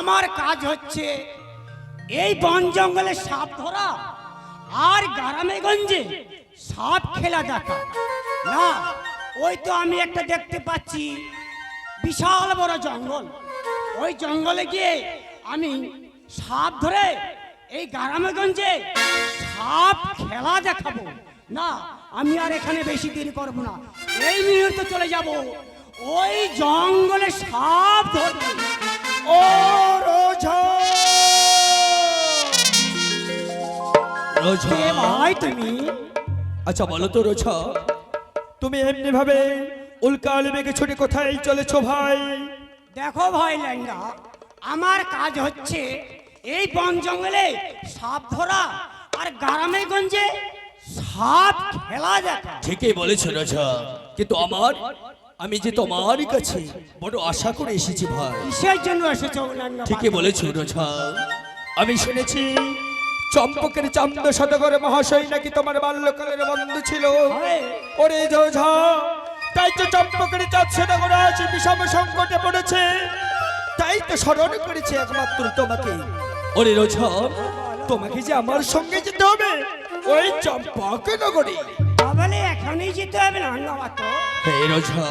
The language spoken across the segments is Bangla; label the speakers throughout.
Speaker 1: আমার কাজ হচ্ছে এই বন জঙ্গলে সাপ ধরা আর গ্রামে গঞ্জে সাপ খেলা দেখা। না, ওই তো আমি একটা দেখতে পাচ্ছি, বিশাল বড় জঙ্গল। ওই জঙ্গলে গিয়ে আমি সাপ ধরে এই গ্রামে গঞ্জে সাপ খেলা দেখাবো। না, আমি আর এখানে বেশি দেরি করব না। এই মুহূর্তে চলে যাব। ওই জঙ্গলে সাপ ধরতে। কে ভাই তুমি?
Speaker 2: আচ্ছা বলো তো তুমি এমনি ভাবে উল্কাল মেঘে ছুটে কোথায় চলেছো ভাই?
Speaker 1: দেখো ভাই আমার কাজ হচ্ছে এই বন জঙ্গলে সাপ ধরা আর গ্রামে গঞ্জে সাপ খেলা দেখা।
Speaker 2: ঠিকই বলেছ রোজা কিন্তু আমার আমি যে তোমার কাছে বড় আশা করে এসেছি ভাই।
Speaker 1: কিসের জন্য এসেছ
Speaker 2: ঠিকই বলেছ রোজা আমি শুনেছি চম্পকের চান্দ সদগর মহাশয় নাকি তোমার বাল্যকালের বন্ধু ছিল? ওরে রোজা তাই তো চম্পকের চাঁদ সদগর আজ বিষম সংকটে পড়েছে। তাই তো স্মরণ করেছে একমাত্র তোমাকে। ওরে রোজা তোমাকে যে আমার সঙ্গে যেতে হবে ওই চম্পক নগরী।
Speaker 1: তাহলে এখনই যেতে হবে না তো
Speaker 2: হে রোজা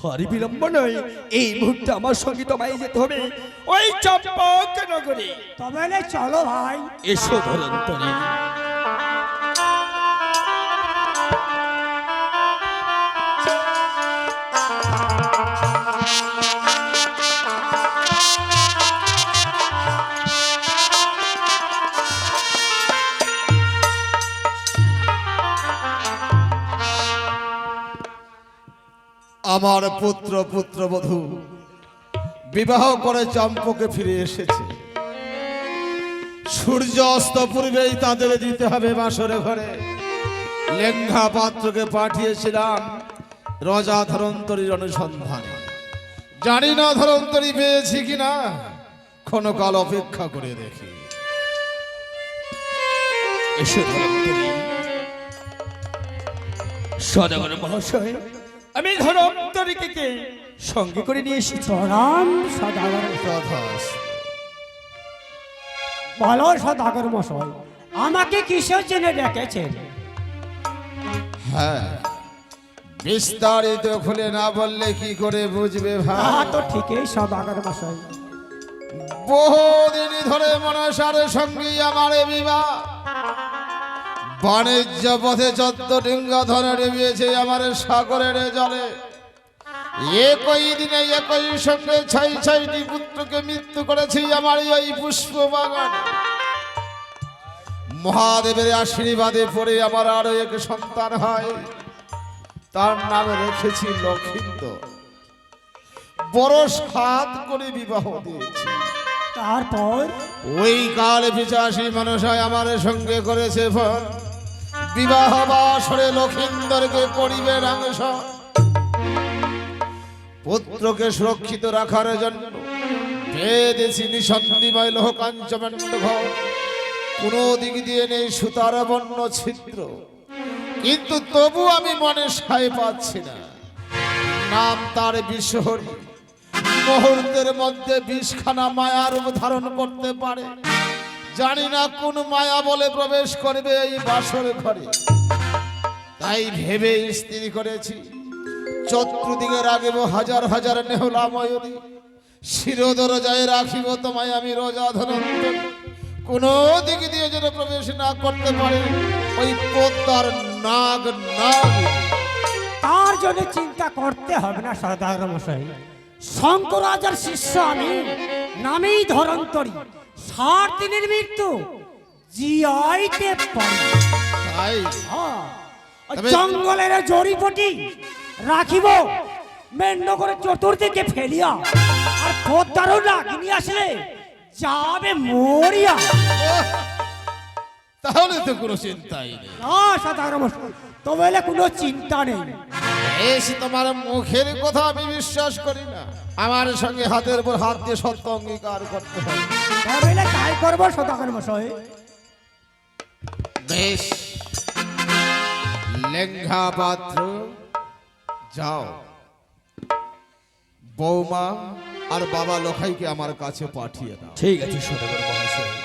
Speaker 2: হরি বিলম্ব নয় এই মুহূর্তে আমার সঙ্গে তোমায় যেতে হবে। ওই চম্পক নগরী।
Speaker 1: তবে চলো ভাই।
Speaker 2: এসো ধরন্তরী
Speaker 3: আমার পুত্র, পুত্রবধূ। বিবাহ করে চম্পকে ফিরে এসেছে। সূর্য অস্ত পূর্বেই তাদের দিতে হবে বাসরে ঘরে। লেঙ্গা পাত্রকে পাঠিয়েছিলাম রজা ধরন্তরীর অনুসন্ধানে। জানি না ধরন্তরী পেয়েছি কিনা, কোনো কাল অপেক্ষা করে দেখি।
Speaker 2: এসো ধরন্তরী। মহাশয় আমি ধরন্তরীকে কে সঙ্গে করে নিয়ে এসেছি।
Speaker 1: প্রণাম সদাগর
Speaker 3: তথাস্তু।
Speaker 1: বলো সদাগর মশাই আমাকে কিসের জন্য ডেকেছেন?
Speaker 3: হ্যাঁ বিস্তারিত খুলে না বললে কি করে বুঝবে ভাই?
Speaker 1: তো ঠিকই সদাগর মশাই।
Speaker 3: বহুদিন ধরে মনসার সঙ্গে আমার বিবাহ। বাণিজ্য পথে চোদ্দ ডিঙ্গা ধরে ডুবিয়েছে আমার সাগরের জলে। একই দিনে একই সঙ্গে ছয় ছয়টি পুত্রকে মৃত্যু করেছি আমার ওই পুষ্প বাগান মহাদেবের আশীর্বাদে পড়ে আমার আরও এক সন্তান হয়। তার নাম রেখেছি লক্ষিন্দর বড় সাত করে বিবাহ দিয়েছি।
Speaker 1: তারপর?
Speaker 3: ওই কাল পিচাসী মানুষ আমার সঙ্গে করেছে ফল। বিবাহ বাসরে লক্ষিন্দরকে করিবে রাংস পুত্রকে সুরক্ষিত রাখার জন্য পেয়েছি নিঃসন্দিময় লোহ কাঞ্চমণ্ড ঘর কোনো দিক দিয়ে নেই সুতার বন্য ছিদ্র। কিন্তু তবু আমি মনে সায় পাচ্ছি না। নাম তার বিশ্বহরী। মুহূর্তের মধ্যে বিষখানা মায়ার ধারণ করতে পারে। জানি না কোন মায়া বলে প্রবেশ করবে এই বাসর ঘরে। তাই ভেবে স্থির করেছি। চতুর্দিকে রাখিব হাজার হাজার নেহলা ময়ূরী শিরোদর যায় রাখিব তোমায় আমি রোজা ধরন্ত কোন দিক দিয়ে যেন প্রবেশ না করতে পারে ওই পদ্মার নাগ নাগ।
Speaker 1: তার জন্য চিন্তা করতে হবে না সদাগর মশাই। শঙ্করাজার শিষ্য আমি নামেই ধরন্তরী। ষাট দিনের মৃত্যু পারি।
Speaker 3: তাই?
Speaker 1: হ্যাঁ, জঙ্গলের জড়িপটি রাখিব। মেন্ড করে চতুর্দিকে ফেলিয়া আর পদ্মারও রাখিনি আসলে যাবে মরিয়া।
Speaker 3: তাহলে তো কোনো চিন্তাই নেই।
Speaker 1: না তবে কোনো চিন্তা নেই।
Speaker 3: বেশ তোমার মুখের কথা আমি বিশ্বাস করি না। আমার সঙ্গে হাতের উপর হাত দিয়ে সত্য অঙ্গীকার করতে হবে
Speaker 1: তবে এলে তাই করব সদাগর মশাই।
Speaker 3: বেশ। লেঙ্ঘা পাত্র যাও। বৌমা আর বাবা লোখাইকে আমার কাছে পাঠিয়ে দাও।
Speaker 2: ঠিক আছে সদাগর মহাশয়।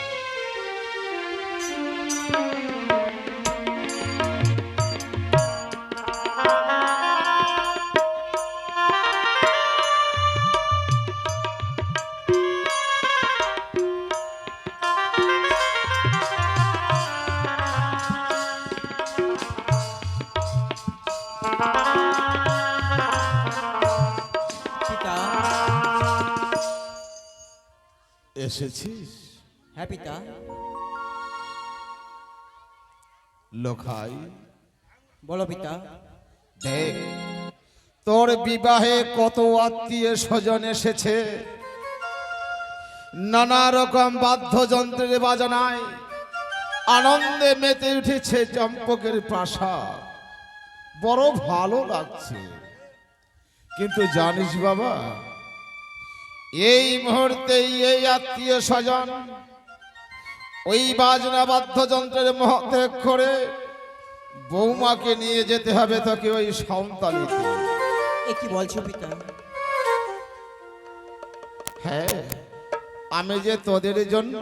Speaker 3: এসেছিস
Speaker 4: হ্যাঁ পিতা
Speaker 3: লোখাই
Speaker 4: বলো পিতা।
Speaker 3: দেখ তোর বিবাহে কত আত্মীয় স্বজন এসেছে। নানা রকম বাদ্যযন্ত্রের বাজনায় আনন্দে মেতে উঠেছে চম্পকের প্রাসাদ। বড় ভালো লাগছে। কিন্তু জানিস বাবা এই মুহূর্তে এই আত্মীয় স্বজন ওই বাজনা বাদ্যযন্ত্রের মহত্যাগ করে বৌমাকে নিয়ে যেতে হবে তোকে ওই সাঁওতালিতে
Speaker 4: এ কি বলছো পিতা?
Speaker 3: হ্যাঁ আমি যে তোদের জন্য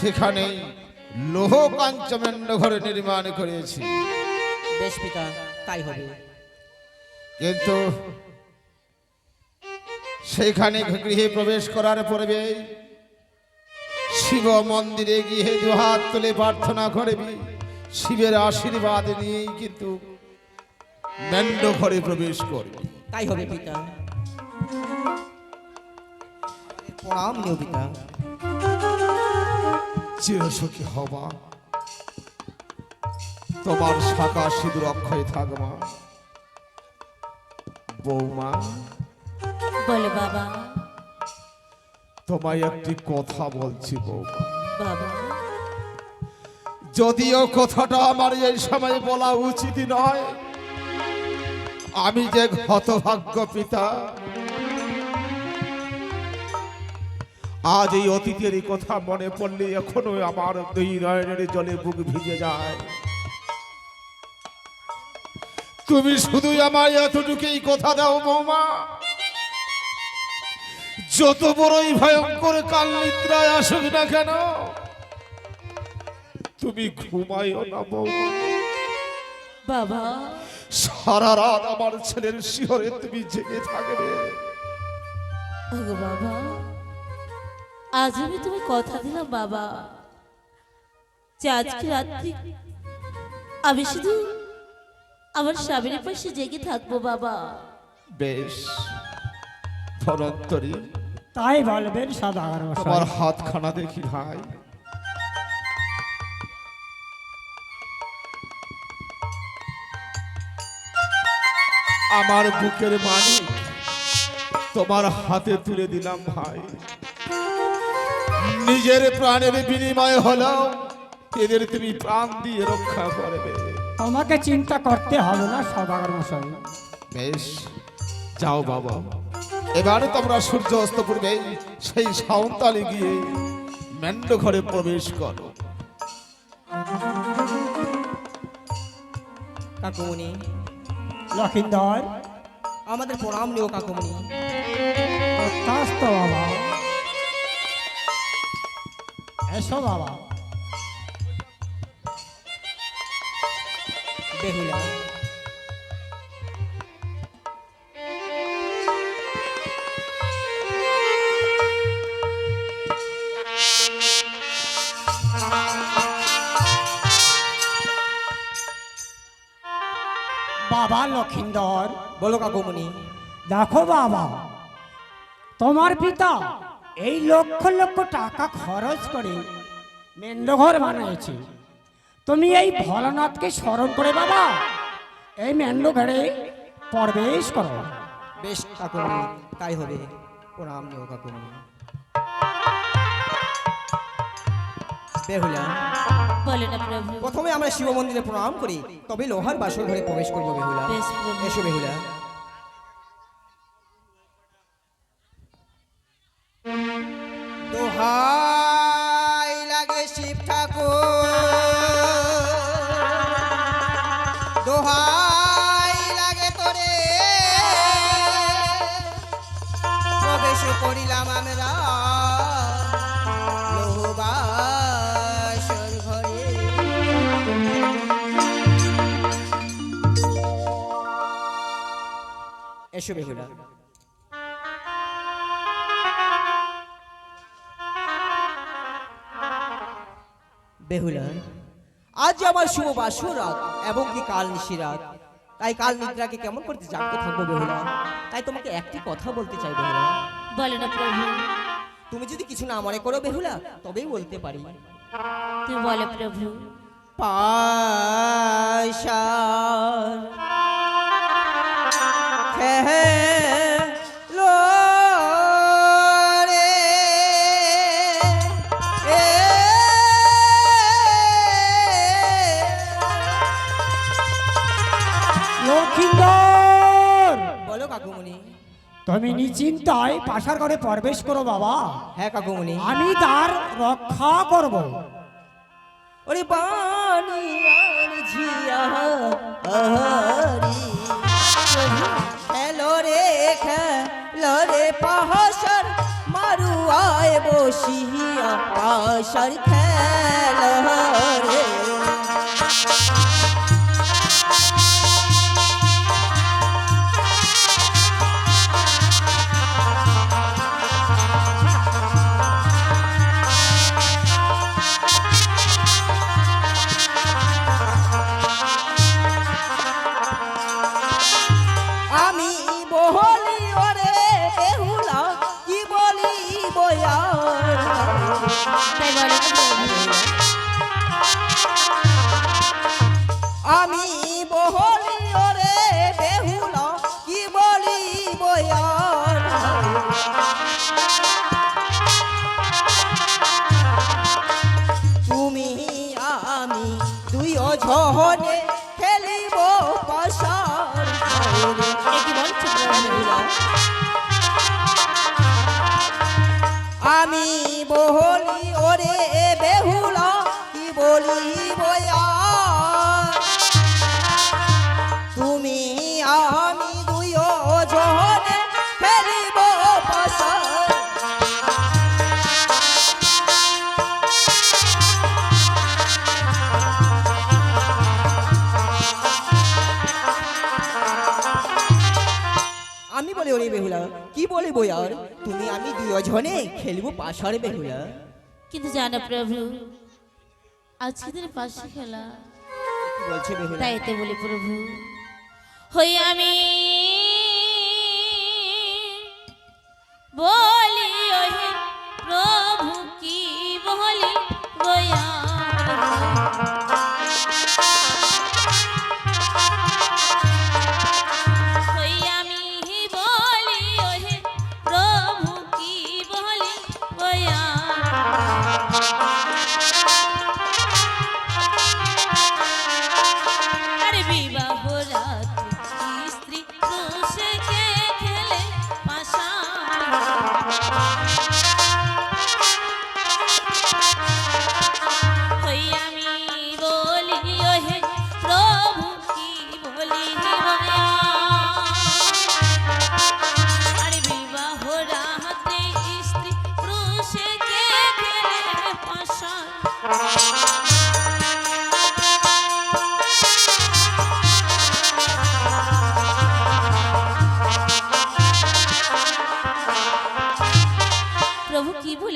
Speaker 3: সেখানেই লোহ কাঞ্চমেন্ড ঘরে নির্মাণ করেছি।
Speaker 4: বেশ পিতা তাই হবে।
Speaker 3: কিন্তু সেখানে গৃহে প্রবেশ করার পূর্বে শিব মন্দিরে গিয়ে দুহাত তুলে প্রার্থনা করবি। শিবের আশীর্বাদ নিয়েই কিন্তু ঘরে প্রবেশ করবি।
Speaker 4: তাই হবে পিতা। প্রণাম নিও পিতা।
Speaker 3: চিরসুখী হবা। তোমার শাখা সিঁদুর অক্ষয় থাকবা। বৌমা
Speaker 5: বলো বাবা।
Speaker 3: তোমায় একটি কথা বলছি
Speaker 5: বাবা।
Speaker 3: যদিও কথাটা আমার এই সময় বলা উচিত নয় আমি যে হতভাগ্য পিতা আজ এই অতীতের এই কথা মনে পড়লে এখনও আমার দুই নয়নের জলে বুক ভিজে যায়। তুমি শুধুই আমার এতটুকুই কথা দাও বৌমা যত বড়ই ভয়ঙ্কর কাল নিদ্রায় আসুক না কেন তুমি ঘুমাইও না
Speaker 5: বাবা।
Speaker 3: সারা রাত আমার ছেলের শিহরে তুমি জেগে থাকবে।
Speaker 5: ওগো বাবা আজ আমি তুমি কথা দিলাম বাবা। যে আজকে রাত্রি আমি শুধু আমার স্বামীর পাশে জেগে থাকব বাবা।
Speaker 3: বেশ ধনন্তরী
Speaker 1: তাই বলবেন সদাগর
Speaker 3: তোমার হাতখানা দেখি ভাই। আমার বুকের মানিক তোমার হাতে তুলে দিলাম ভাই। নিজের প্রাণের বিনিময় হলেও এদের তুমি প্রাণ দিয়ে রক্ষা করবে।
Speaker 1: তোমাকে চিন্তা করতে হবে না সদাগর মশাই
Speaker 3: বেশ যাও বাবা। এবারে তোমরা সূর্য অস্ত পূর্বে সেই সাঁওতালে গিয়ে মেন্ড ঘরে প্রবেশ করো।
Speaker 4: কাকুমণি।
Speaker 1: লক্ষিন্দর।
Speaker 4: আমাদের প্রণাম নিও কাকুমণি।
Speaker 1: বাবা। এসো বাবা।
Speaker 4: বেহুলা।
Speaker 1: লক্ষিন্দর
Speaker 4: বলো কাকুমনি
Speaker 1: দেখো বাবা তোমার পিতা এই লক্ষ লক্ষ টাকা খরচ করে মেন্ডঘর বানিয়েছে। তুমি এই ভোলানাথকে স্মরণ করে বাবা এই মেন্ডঘরে প্রবেশ করো।
Speaker 4: বেশ কাকুমণি তাই হবে। প্রণাম নিও কাকুমণি বেহুলা
Speaker 5: প্রভু।
Speaker 4: প্রথমে আমরা শিব মন্দিরে প্রণাম করি তবে লোহার বাসর ঘরে প্রবেশ করব বেহুলা। এসো বেহুলা। দোহাই এসো বেহুলা বেহুলা আজ আমার শুভ বাসর রাত এবং কি কাল নিশি রাত? তাই কাল নিদ্রাকে কেমন করতে জানতে থাকব বেহুলা? তাই তোমাকে একটি কথা বলতে চাই বেহুলা।
Speaker 5: বলে না প্রভু।
Speaker 4: তুমি যদি কিছু না মনে করো বেহুলা তবেই বলতে পারি।
Speaker 5: তুমি বলে প্রভু।
Speaker 4: পাশার
Speaker 1: তুমি নিশ্চিন্তায় পাশার ঘরে প্রবেশ করো বাবা।
Speaker 4: হ্যাঁ কাকুমণি।
Speaker 1: আমি তার রক্ষা করব।
Speaker 4: ওরে বাণী আর ঝিয়া হরি খেলো রে খেলো রে পাহাসর মারু আয় বসিয়া পাহাসর খেলো। বয়ার তুমি আমি দুজনে খেলব পাশার বেহুলা।
Speaker 5: কিন্তু জানো প্রভু আজকে দিনের পাশে খেলা।
Speaker 4: বলছে বেহুলা?
Speaker 5: তাই এতে বলি প্রভু হই আমি বলি ওহে প্রভু।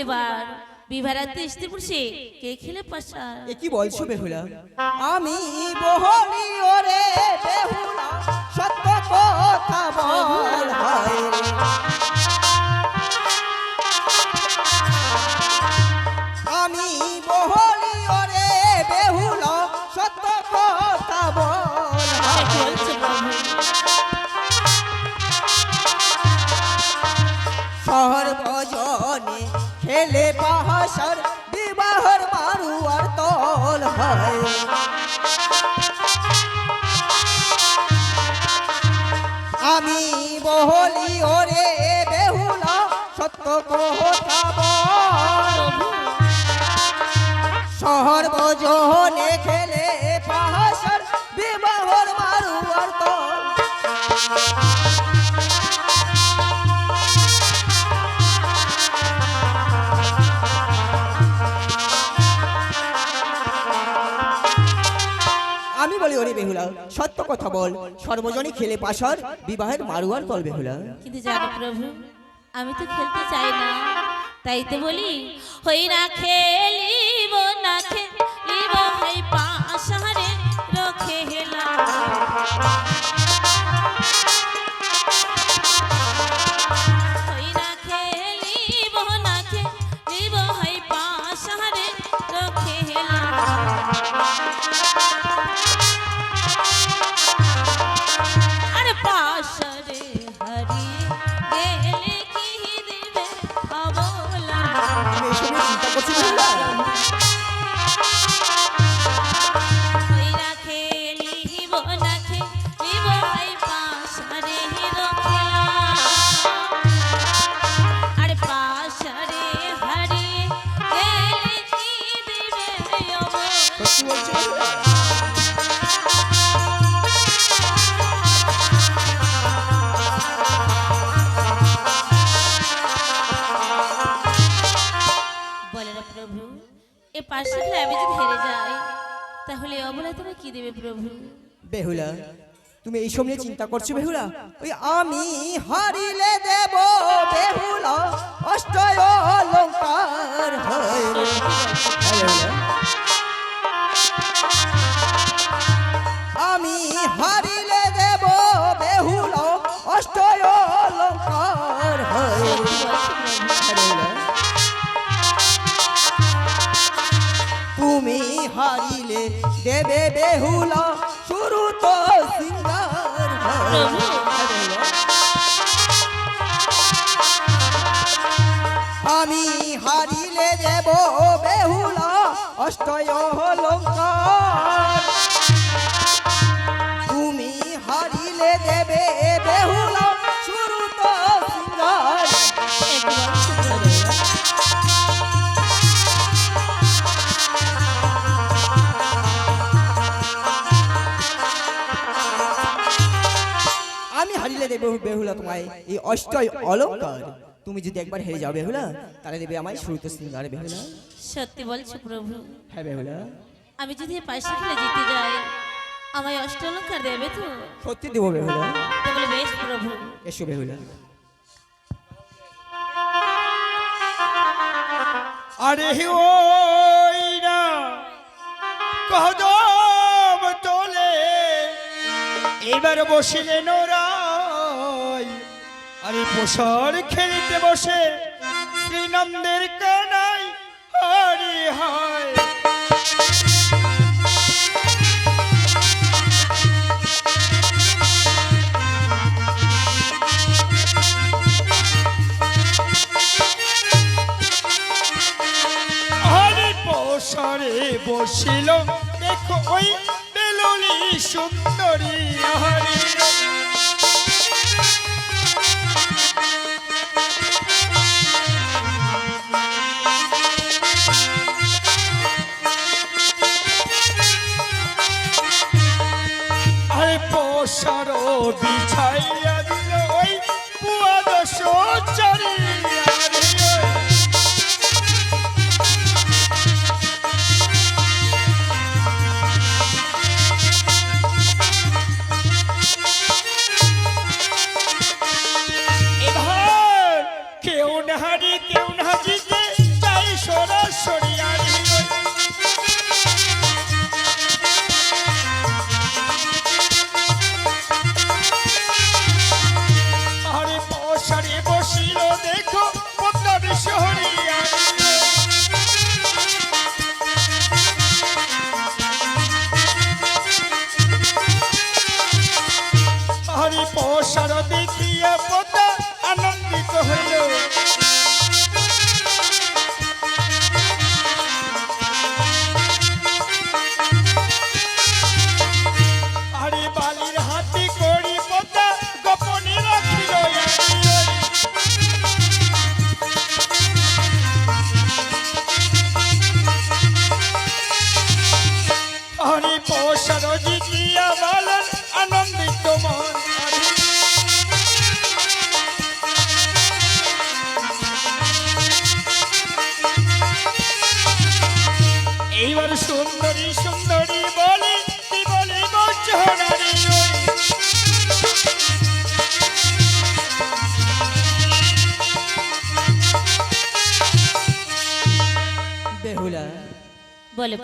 Speaker 5: বলিবার বিভারাতে স্ত্রী কে খেলে পাশা
Speaker 4: এ কি বলছো বেহুলা? আমি বহলি ওরে বেহুলা কথা বল সর্বজনে খেলে পাহাসর বিবাহর আমি বলি, ওরে বেহুলা, সত্য কথা বল। সর্বজনী খেলে পাশর বিবাহের মারুয়ার তল বেহুলা।
Speaker 5: প্রভু আমি তো খেলতে চাই না। তাই তো বলি, হই না খেলিব না খেলিব, হই পাশারে
Speaker 4: বেহুলা।
Speaker 5: তুমি
Speaker 4: এইসব নিয়ে চিন্তা করছ বেহুলা? ওই আমি হারিলে দেব বেহুলা। অষ্টয় অলঙ্কার হয়। হ্যাঁ। আমি হারিলে দেব অষ্টয় অলঙ্কার হয় হ্যাঁ, বেহুলা। তুমি হারিলে দেবে বেহুলা।
Speaker 5: প্রভু
Speaker 4: দেবে বেহুলা তোমায়। এই অষ্টয় অলঙ্কার। তুমি যদি একবার হেরে যাও বেহুলা তাহলে দেবে আমায় শুরুতে সিঙ্গার বেহুলা।
Speaker 5: সত্যি বলছো প্রভু।
Speaker 4: হ্যাঁ বেহুলা।
Speaker 5: আমি যদি পাশে খেলে জিতে যাই আমায় অষ্টলঙ্কার দেবে তো?
Speaker 4: সত্যি দেবো বেহুলা।
Speaker 5: তো বলে বেশ প্রভু।
Speaker 4: এসো বেহুলা।
Speaker 2: আরে ওই না কদম তোলে। এবার বসিলে নোরাই আরে পোষর খেলিতে বসে শ্রীনন্দের কানাই হরি হয়। বসিল দেখো ওই বেলুলি সুন্দরী হরি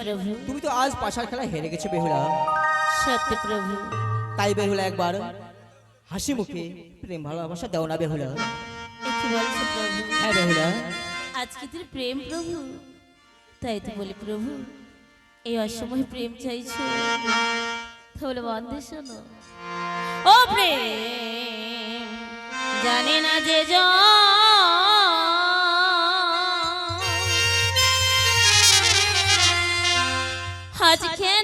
Speaker 5: প্রভু
Speaker 4: তুমি তো আজ পাশার খেলা হেরে গেছো বেহুলা।
Speaker 5: সত্যি প্রভু
Speaker 4: তাই বেহুলা একবার হাসি মুখে প্রেম ভালোবাসা দাও না বেহুলা।
Speaker 5: কি বলছো প্রভু
Speaker 4: হ্যাঁ বেহুলা।
Speaker 5: আজকে তোর প্রেম প্রভু? তাই তো বলি প্রভু এই অসময় প্রেম চাইছো। তাহলে বন্ধে শোনো। ও প্রেম জানে না যে আজ কেনই বা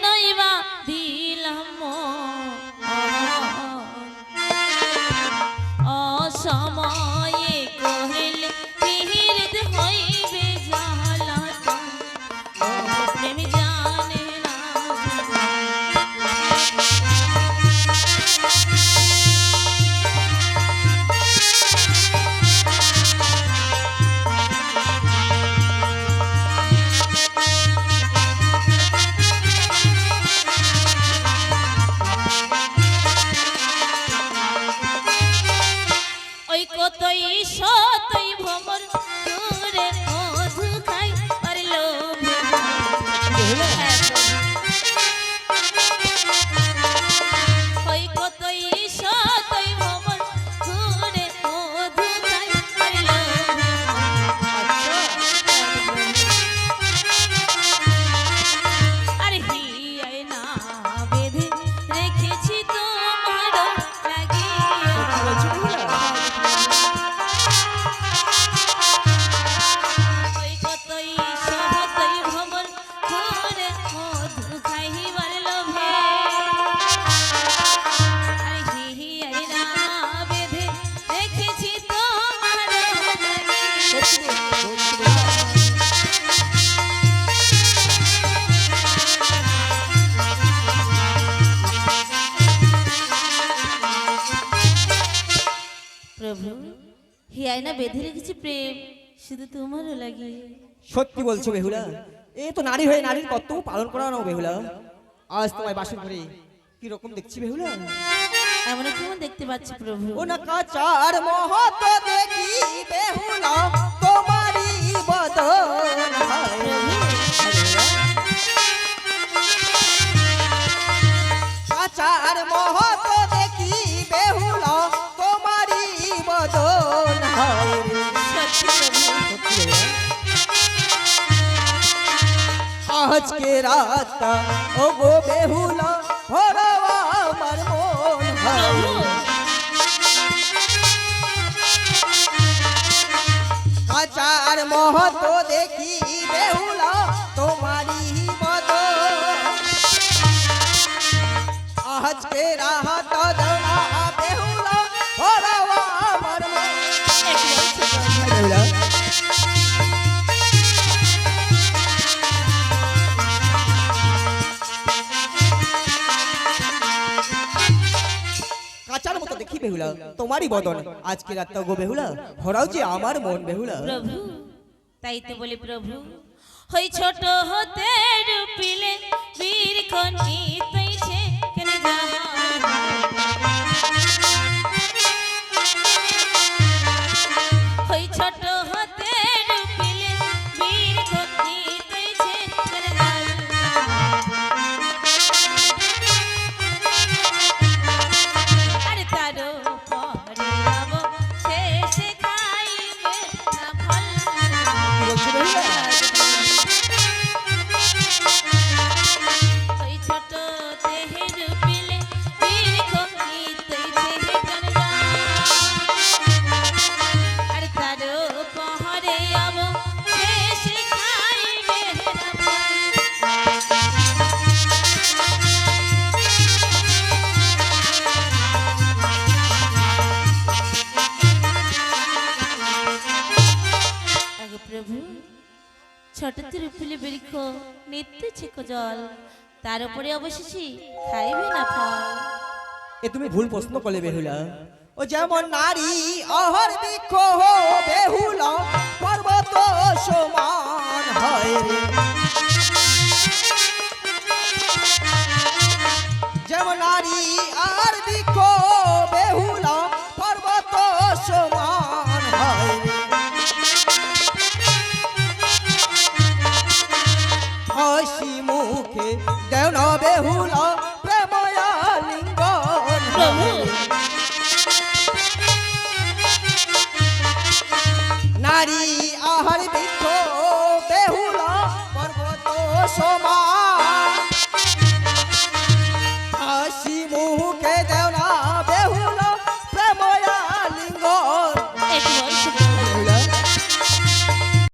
Speaker 5: প্রভু হি আয়না বেঁধে রেখেছি প্রেম শুধু তোমারও লাগে।
Speaker 4: সত্যি বলছো বেহুলা এ তো নারী হয়ে নারীর পালন করা না বেহুলা। আজ তোমায় বাসন কি রকম দেখছি বেহুলা?
Speaker 5: এমন কেমন দেখতে পাচ্ছি প্রভু।
Speaker 4: ও না কাচার মহত দেখি বেহুলা বদন কাচার মহত আজকে রাত ও গো বেহুলা ভরবা আমার মন আচার মহত দেখি বেহুলা বেহুলা তোমারই বদন আজকে রাতটা গো বেহুলা ভরাও যে আমার মন বেহুলা।
Speaker 5: প্রভু, তাই তো বলি প্রভু হই ছোট হতে রূপিলে বীর কন্যি তৈছে কেন হই
Speaker 4: তুমি ভুল প্রশ্ন করলে বেহুলা। ও যেমন নারী অহর বৃক্ষ বেহুল, পর্বত সমান হয় যেমন নারী